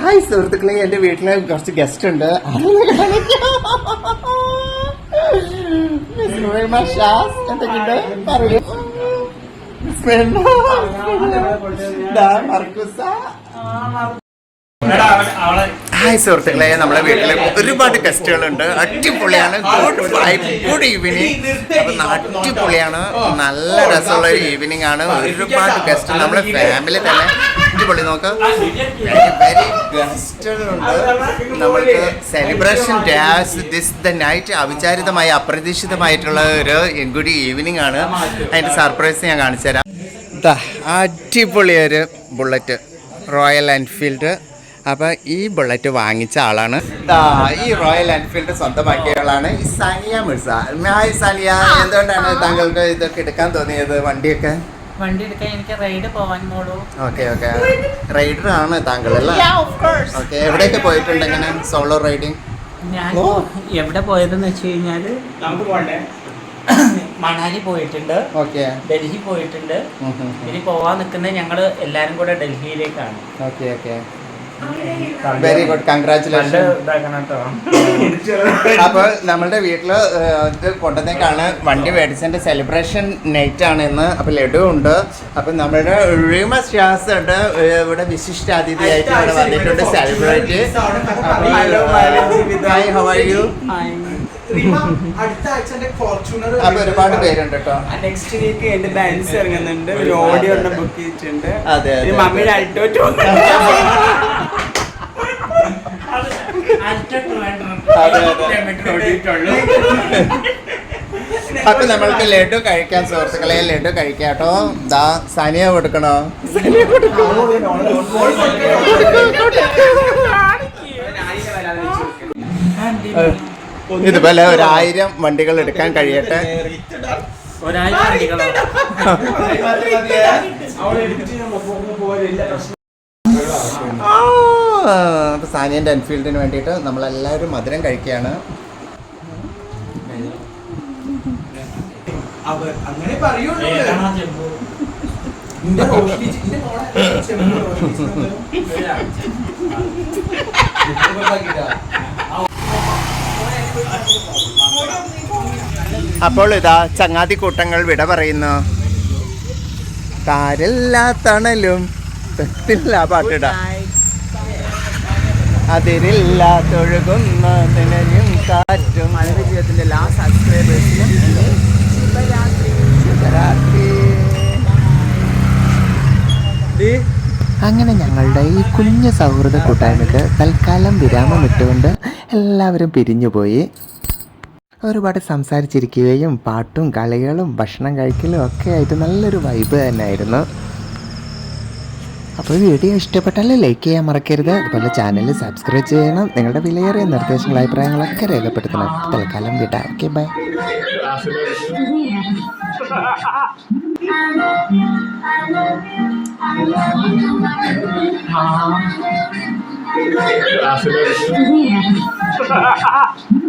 Hi സുഹൃത്തുക്കളെ എന്റെ വീട്ടിലെ കുറച്ച് ഗസ്റ്റ് ഉണ്ട് എന്തൊക്കെയുണ്ട് ഹായ് സുഹൃത്തുക്കളെ നമ്മളെ വീട്ടിൽ ഒരുപാട് ഗസ്റ്റുകളുണ്ട്. അടിപൊളിയാണ്. ഗുഡ് വൈബ് ഗുഡ് ഈവനിങ് അപ്പം അടിപൊളിയാണ്. നല്ല രസമുള്ള ഒരു ഈവനിങ് ആണ്. ഒരുപാട് ഗസ്റ്റ് നമ്മുടെ ഫാമിലി തന്നെ. അടിപൊളി നോക്ക്. വെരി ഗസ്റ്റുകളുണ്ട് നമ്മൾക്ക് celebration does this the night അവിചാരിതമായി അപ്രതീക്ഷിതമായിട്ടുള്ള ഒരു ഗുഡ് ഈവനിങ് ആണ്. അതിന്റെ സർപ്രൈസ് ഞാൻ കാണിച്ചു തരാം അടിപൊളിയൊരു അടിപൊളി ബുള്ളറ്റ് റോയൽ എൻഫീൽഡ് അപ്പോൾ ഈ ബുള്ളറ്റ് വാങ്ങിച്ച ആളാണ്. ദാ ഈ റോയൽ എൻഫീൽഡ് സ്വന്തമാക്കിയ ആളാണ് ഈ സാനിയ മിർസ. ഹായ് സാനിയ എന്തുകൊണ്ടാണ് താങ്കൾക്ക് ഇതൊക്കെ എടുക്കാൻ തോന്നിയത്? വണ്ടിയൊക്കെ? വണ്ടി എടുക്കാൻ എനിക്ക് റൈഡ് പോവാൻ മോളൂ. Okay okay. റൈഡർ ആണ് താങ്കൾ അല്ലേ? ഓക്കെ എവിടെയൊക്കെ പോയിട്ടുണ്ട് എങ്ങനെ സോളോ റൈഡിങ് ഞാൻ എവിടെ പോയതെന്ന് വെച്ച് കഴിഞ്ഞാൽ നമുക്ക് പോണ്ടേ? മണാലി പോയിട്ടുണ്ട്. ഓക്കെ. ഡൽഹി പോയിട്ടുണ്ട്. ഇനി പോവാൻ നിൽക്കുന്നത് ഞങ്ങൾ എല്ലാരും കൂടെ ഡൽഹിയിലേക്കാണ്. Okay okay. Very good congratulation അപ്പോൾ നമ്മളുടെ വീട്ടിൽ ഇത് കൊണ്ടുവന്നേക്കാണ് വണ്ടി മേടിച്ചതിന്റെ സെലിബ്രേഷൻ നൈറ്റ് ആണ് ഇന്ന്. അപ്പോൾ ലഡു ഉണ്ട്. അപ്പം നമ്മുടെ റീമ ഷ്യാസ് ഉണ്ട് ഇവിടെ വിശിഷ്ട അതിഥിയായിട്ട് ഇവിടെ വന്നിട്ടുണ്ട് celebrate hi how are you അടുത്ത ആഴ്ച എന്റെ ഫോർച്യൂണർ അപ്പോൾ ഒരുപാട് പേരുണ്ട് കേട്ടോ നെക്സ്റ്റ് വീക്ക് എന്റെ ഇറങ്ങുന്നുണ്ട് ഒരു ഓഡിയോ ബുക്ക് ചെയ്തിട്ടുണ്ട് അതെ, മമ്മിയുടെ അൾട്ടോ ടു അതെ, അതെ. അപ്പൊ നമ്മൾക്ക് ലഡു കഴിക്കാൻ സുഹൃത്തുക്കളെ ലഡു കഴിക്കാം സനിയ ദാ സനിയ കൊടുക്കണോ ഇതുപോലെ ഒരു ആയിരം വണ്ടികൾ എടുക്കാൻ കഴിയട്ടെ? അപ്പൊ സാനിയന്റെ എൻഫീൽഡിന് വേണ്ടിയിട്ട് നമ്മളെല്ലാവരും മധുരം കഴിക്കുകയാണ്. അവർ അങ്ങനെ പറയുള്ളൂ. അപ്പോൾ ഇതാ ചങ്ങാതി കൂട്ടങ്ങൾ വിട പറയുന്നു. കാരില്ലാ തണലും തെറ്റില്ല പാട്ടിടാ. അതിരില്ല തൊഴുകുന്ന തിനും കാറ്റും. ജീവിതത്തിന്റെ ലാസ്റ്റ് സബ്സ്ക്രൈബേഴ്സിനും ശിവരാത്രി അങ്ങനെ ഞങ്ങളുടെ ഈ കുഞ്ഞു സൗഹൃദ കൂട്ടായ്മക്ക് തൽക്കാലം വിരാമം ഇട്ടുകൊണ്ട് എല്ലാവരും പിരിഞ്ഞുപോയി. ഒരുപാട് സംസാരിച്ചിരിക്കുകയും പാട്ടും കളികളും ഭക്ഷണം കഴിക്കലും ഒക്കെ ആയിട്ട് നല്ലൊരു വൈബ് തന്നെയായിരുന്നു. അപ്പോൾ വീഡിയോ ഇഷ്ടപ്പെട്ടാൽ ലൈക്ക് ചെയ്യാൻ മറക്കരുത്. അതുപോലെ ചാനൽ സബ്സ്ക്രൈബ് ചെയ്യണം. നിങ്ങളുടെ വിലയേറിയ നിർദ്ദേശങ്ങൾ അഭിപ്രായങ്ങളൊക്കെ രേഖപ്പെടുത്തണം. തൽക്കാലം കേട്ടാ okay bye i love you.